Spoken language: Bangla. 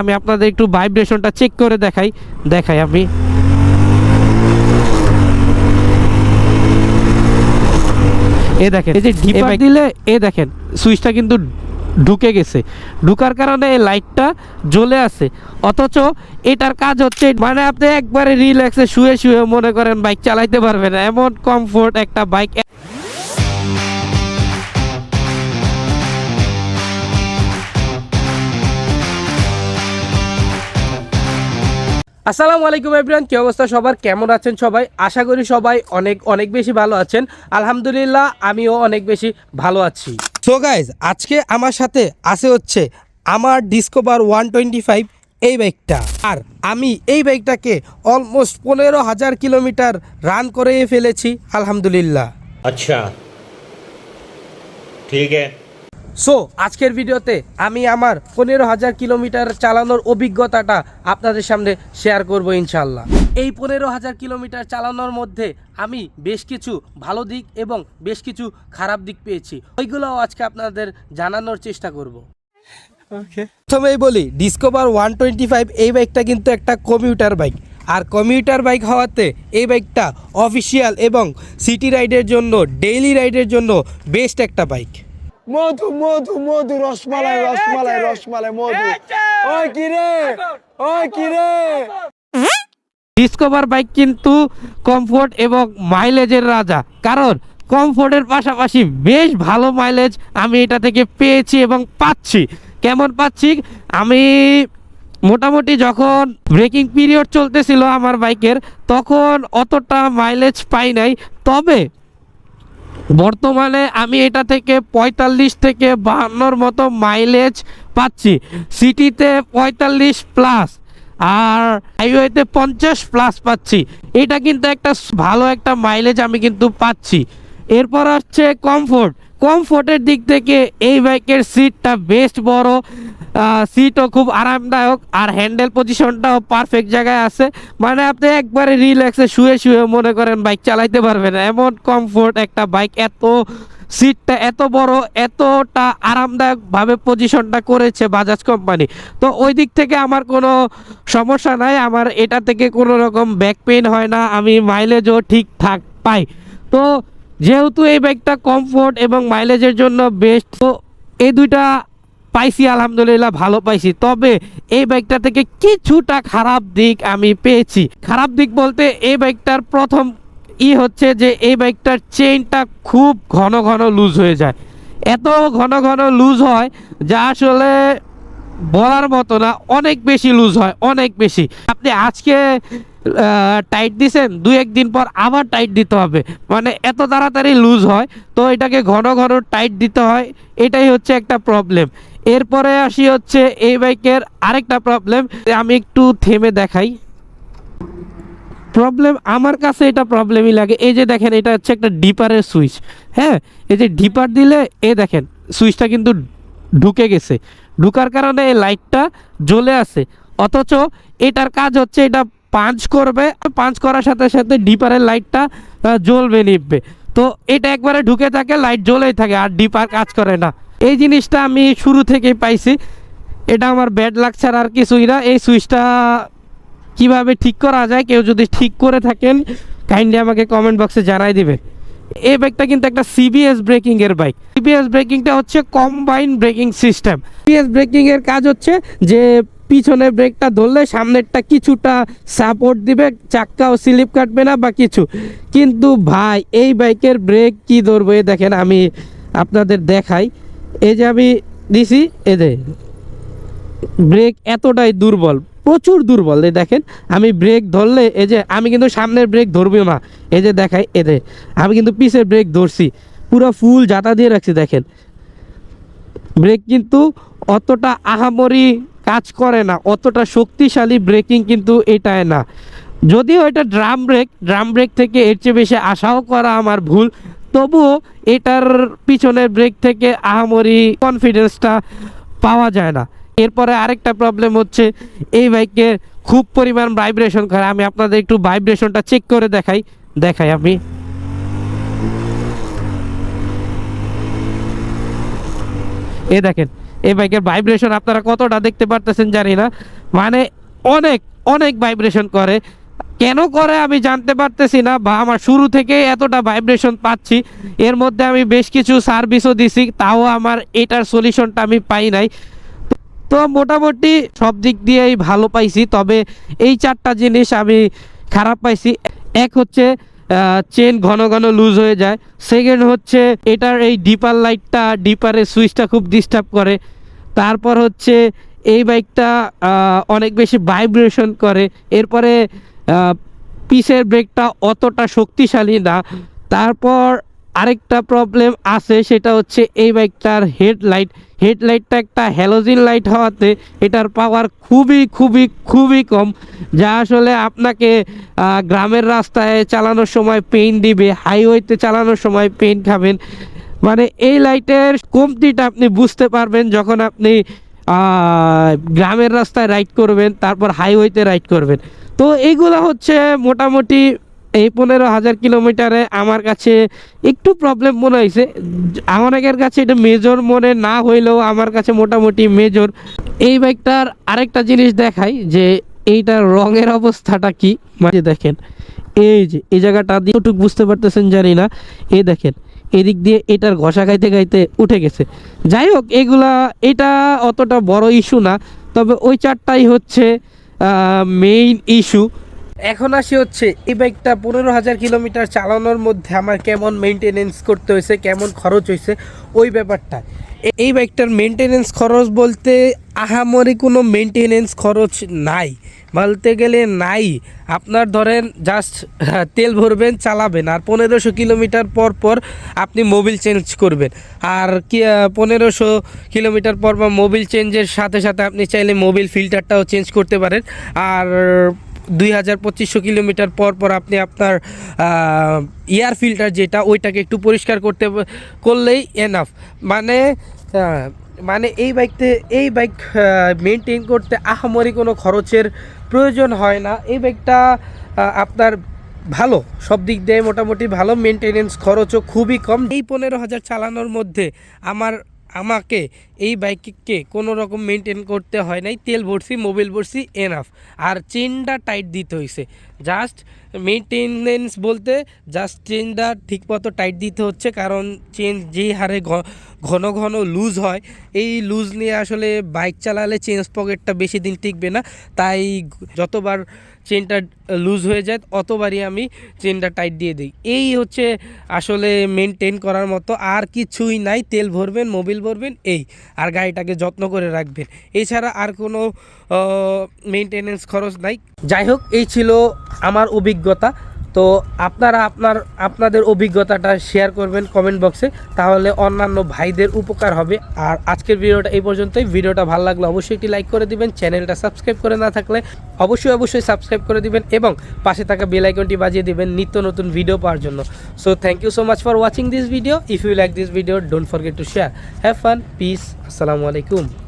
আমি আপনাদের একটু ভাইব্রেশনটা চেক করে দেখাই দেখাই আমি। এ দেখেন এই যে ডিপার দিলে এ দেখেন সুইচটা কিন্তু ঢুকে গেছে। ঢুকার কারণে এই লাইটটা জ্বলে আছে। অথচ এটার কাজ হচ্ছে মানে আপনি একবারে রিল্যাক্সে শুয়ে শুয়ে মনে করেন বাইক চালাইতে পারবেন এমন কমফোর্ট একটা বাইক আসসালামু আলাইকুম এভরিয়ান কী অবস্থা সবার? কেমন আছেন সবাই? আশা করি সবাই অনেক অনেক বেশি ভালো আছেন। আলহামদুলিল্লাহ, আমিও অনেক বেশি ভালো আছি। সো গাইজ আজকে আমার সাথে আছে হচ্ছে আমার ডিসকোভার ওয়ান টোয়েন্টি ফাইভ এই বাইকটা। আর আমি এই বাইকটাকে অলমোস্ট পনেরো হাজার কিলোমিটার রান করে ফেলেছি, আলহামদুলিল্লাহ। আচ্ছা। ঠিক আছে। সো আজকের ভিডিওতে আমি আমার পনেরো হাজার কিলোমিটার চালানোর অভিজ্ঞতাটা আপনাদের সামনে শেয়ার করব ইনশাল্লাহ এই পনেরো হাজার কিলোমিটার চালানোর মধ্যে আমি বেশ কিছু ভালো দিক এবং বেশ কিছু খারাপ দিক পেয়েছি। ওইগুলোও আজকে আপনাদের জানানোর চেষ্টা করব। প্রথমেই বলি ডিসকভার ওয়ান টোয়েন্টি ফাইভ এই বাইকটা কিন্তু একটা কমিউটার বাইক আর কমিউটার বাইক হওয়াতে এই বাইকটা অফিসিয়াল এবং সিটি রাইডের জন্য ডেইলি রাইডের জন্য বেস্ট একটা বাইক মধু মধু মধু রসমালাই রসমালাই রসমালাই মধু। ওই কি রে? ওই কি রে? ডিসকভার বাইক কিন্তু কমফোর্ট এবং মাইলেজের রাজা। কারণ কমফোর্টের পাশাপাশি বেশ ভালো মাইলেজ আমি এটা থেকে পেয়েছি এবং পাচ্ছি। কেমন পাচ্ছি? আমি মোটামুটি যখন ব্রেকিং পিরিয়ড চলতেছিল আমার বাইকের তখন অতটা মাইলেজ পাই নাই। তবে বর্তমানে আমি এটা থেকে পঁয়তাল্লিশ থেকে বাহান্নর মতো মাইলেজ পাচ্ছি। সিটিতে পঁয়তাল্লিশ প্লাস আর হাইওয়েতে পঞ্চাশ প্লাস পাচ্ছি। এটা কিন্তু একটা ভালো একটা মাইলেজ আমি কিন্তু পাচ্ছি। এরপর আসছে কমফোর্ট কমফোর্টের দিক থেকে এই বাইকের সিটটা বেস্ট বড়। সিটও খুব আরামদায়ক আর হ্যান্ডেল পজিশনটাও পারফেক্ট জায়গায় আছে। মানে আপনি একবারে রিল্যাক্সে শুয়ে শুয়ে মনে করেন বাইক চালাইতে পারবেন এমন কমফোর্ট একটা বাইক, এত সিটটা এত বড়, এতটা আরামদায়কভাবে পজিশনটা করেছে বাজাজ কোম্পানি তো ওই দিক থেকে আমার কোনো সমস্যা নাই। আমার এটা থেকে কোনো রকম ব্যাক পেইন হয় না। আমি মাইলেজও ঠিকঠাক পাই। তো যেহেতু এই বাইকটা কমফোর্ট এবং মাইলেজের জন্য বেস্ট তো এই দুইটা পাইছি, আলহামদুলিল্লাহ ভালো পাইছি। তবে এই বাইকটা থেকে কিছুটা খারাপ দিক আমি পেয়েছি। খারাপ দিক বলতে এই বাইকটার প্রথম ই হচ্ছে যে এই বাইকটার চেইনটা খুব ঘন ঘন লুজ হয়ে যায়। এত ঘন ঘন লুজ হয় যা আসলে বলার মতো না, অনেক বেশি লুজ হয়, অনেক বেশি। আপনি আজকে টাইট দিছেন, দুই একদিন পর আবার টাইট দিতে হবে। মানে এত তাড়াতাড়ি লুজ হয়, তো এটাকে ঘন ঘন টাইট দিতে হয়, এটাই হচ্ছে একটা প্রবলেম এরপরে আসি হচ্ছে এই বাইকের আরেকটা প্রবলেম আমি একটু থেমে দেখাই। প্রবলেম আমার কাছে এটা প্রবলেমই লাগে। এই যে দেখেন, এটা হচ্ছে একটা ডিপারের সুইচ হ্যাঁ এই যে ডিপার দিলে এ দেখেন সুইচটা কিন্তু ঢুকে গেছে। ঢুকার কারণে এই লাইটটা জ্বলে আছে। অথচ এটার কাজ হচ্ছে এটা পাঞ্চ করবে পাঞ্চ করার সাথে সাথে ডিপারের লাইটটা জ্বলবে নিববে তো এটা একবারে ঢুকে থাকে, লাইট জ্বলেই থাকে, আর ডিপার কাজ করে না। এই জিনিসটা আমি শুরু থেকেই পাইছি। এটা আমার ব্যাড লাগছে আর কিছুই না। এই সুইচটা কীভাবে ঠিক করা যায়, কেউ যদি ঠিক করে থাকেন কাইন্ডলি আমাকে কমেন্ট বক্সে জানাই দিবেন। এই বাইকটা কিন্তু একটা সিবিএস ব্রেকিং এর বাইক সিবিএস ব্রেকিংটা হচ্ছে combine braking system CBS braking এর কাজ হচ্ছে যে পিছনের ব্রেকটা ধরলে সামনেরটা কিছুটা সাপোর্ট দিবে চাক্কাও স্লিপ কাটবে না বা কিছু। কিন্তু ভাই, এই বাইকের ব্রেক কি ধরবো এ দেখেন আমি আপনাদের দেখাই। এই যে আমি দিছি এ দে ব্রেক এতটাই দুর্বল। প্রচুর দুর্বল। এই দেখেন, আমি ব্রেক ধরলে, এই যে আমি কিন্তু সামনের ব্রেক ধরবিও না। এই যে দেখাই এতে আমি কিন্তু পিছের ব্রেক ধরছি। পুরো ফুল জাতা দিয়ে রাখছি, দেখেন। ব্রেক কিন্তু অতটা আহামরি কাজ করে না, অতটা শক্তিশালী ব্রেকিং কিন্তু এটায় না। যদিও এটা ড্রাম ব্রেক ড্রাম ব্রেক থেকে এর চেয়ে বেশি আশাও করা আমার ভুল, তবুও এটার পিছনের ব্রেক থেকে আহামরি কনফিডেন্সটা পাওয়া যায় না। এরপরে আরেকটা প্রবলেম হচ্ছে, এই বাইকের খুব পরিমাণ ভাইব্রেশন করে। আমি আপনাদের একটু ভাইব্রেশনটা চেক করে দেখাই। দেখাই আমি এ দেখেন, এই বাইকের ভাইব্রেশন আপনারা কতটা দেখতে পারতেছেন জানি না। মানে অনেক অনেক ভাইব্রেশন করে। কেন করে আমি জানতে পারতেছি না, বা আমার শুরু থেকে এতটা ভাইব্রেশন পাচ্ছি। এর মধ্যে আমি বেশ কিছু সার্ভিসও দিছি, তাও আমার এটার সলিউশনটা আমি পাই নাই। তো মোটামুটি সব দিক দিয়েই ভালো পাইছি। তবে এই চারটা জিনিস আমি খারাপ পাইছি। এক হচ্ছে চেন ঘন ঘন লুজ হয়ে যায়। সেকেন্ড হচ্ছে, এটার এই ডিপার লাইটটা ডিপারের সুইচটা খুব ডিস্টার্ব করে। তারপর হচ্ছে, এই বাইকটা অনেক বেশি ভাইব্রেশন করে। এরপরে পিসের ব্রেকটা অতটা শক্তিশালী না। তারপর আরেকটা প্রবলেম আছে, সেটা হচ্ছে এই বাইকটার হেডলাইট হেডলাইটটা একটা হ্যালোজিন লাইট হওয়াতে এটার পাওয়ার খুবই খুবই খুবই কম, যা আসলে আপনাকে গ্রামের রাস্তায় চালানোর সময় পেইন দিবে হাইওয়েতে চালানোর সময় পেইন খাবেন। মানে এই লাইটের কমতিটা আপনি বুঝতে পারবেন যখন আপনি গ্রামের রাস্তায় রাইড করবেন, তারপর হাইওয়েতে রাইড করবেন। তো এইগুলো হচ্ছে মোটামুটি এই পনেরো হাজার কিলোমিটারে আমার কাছে একটু প্রবলেম মনে হয়েছে অনেকের কাছে এটা মেজর মনে না হইলেও আমার কাছে মোটামুটি মেজর এই বাইকটার আরেকটা জিনিস দেখাই যে এইটার রঙের অবস্থাটা কি? মানে দেখেন, এই যে, এই জায়গাটা দিয়ে একটু বুঝতে পারতেছেন জানি না। এই দেখেন, এদিক দিয়ে এটার ঘষা খাইতে খাইতে উঠে গেছে। যাই হোক, এগুলা, এটা অতটা বড় ইস্যু না, তবে ওই চারটাই হচ্ছে মেইন ইস্যু এখন আসি হচ্ছে, এই বাইকটা পনেরো হাজার কিলোমিটার চালানোর মধ্যে আমার কেমন মেনটেনেন্স করতে হয়েছে, কেমন খরচ হয়েছে, ওই ব্যাপারটা। এই বাইকটার মেনটেনেন্স খরচ বলতে আহামরি কোনো মেনটেনেন্স খরচ নাই। বলতে গেলে নাই। আপনার ধরেন জাস্ট তেল ভরবেন, চালাবেন, আর পনেরোশো কিলোমিটার পর পর আপনি মোবিল চেঞ্জ করবেন। আর কি পনেরোশো কিলোমিটার পর মোবিল চেঞ্জের সাথে সাথে আপনি চাইলে মোবিল ফিল্টারটাও চেঞ্জ করতে পারেন। আর দুই হাজার পঁচিশশো কিলোমিটার পর পর আপনি আপনার এয়ার ফিল্টার যেটা, ওইটাকে একটু পরিষ্কার করতে করলেই এনাফ মানে মানে এই বাইকতে এই বাইক মেনটেন করতে আহামরি কোনো খরচের প্রয়োজন হয় না। এই বাইকটা আপনার ভালো, সব দিক দিয়ে মোটামুটি ভালো। মেনটেনেন্স খরচও খুবই কম। এই পনেরো হাজার চালানোর মধ্যে আমার আমাকে এই বাইককে কোনো রকম মেনটেন করতে হয় নাই। তেল ভরছি মোবিল ভরছি এনাফ আর চেনটা টাইট দিতে হয়েছে জাস্ট মেনটেনেন্স বলতে জাস্ট চেনটা ঠিকমতো টাইট দিতে হচ্ছে, কারণ চেন যেই হারে ঘন ঘন লুজ হয়, এই লুজ নিয়ে আসলে বাইক চালালে চেঞ্জ পকেটটা বেশি দিন টিকবে না। তাই যতবার চেনটা লুজ হয়ে যায় অতবারই আমি চেনটা টাইট দিয়ে দিই। এই হচ্ছে আসলে মেনটেন করার মতো, আর কিছুই নাই, তেল ভরবেন মোবিল ভরবেন, এই। আর গাড়িটাকে যত্ন করে রাখবেন। এছাড়া আর কোনো মেনটেনেন্স খরচ নাই। যাই হোক এই ছিল আমার অভিজ্ঞতা। তো আপনারা আপনার, আপনাদের অভিজ্ঞতাটা শেয়ার করবেন কমেন্ট বক্সে তাহলে অন্যান্য ভাইদের উপকার হবে। আর আজকের ভিডিওটা এই পর্যন্তই। ভিডিওটা ভালো লাগলে অবশ্যই একটি লাইক করে দিবেন। চ্যানেলটা সাবস্ক্রাইব করে না থাকলে অবশ্যই অবশ্যই সাবস্ক্রাইব করে দিবেন এবং পাশে থাকা বেল আইকনটি বাজিয়ে দিবেন নিত্য নতুন ভিডিও পাওয়ার জন্য। So thank you so much for watching this video if you like this video don't forget to share have fun peace আসসালামু আলাইকুম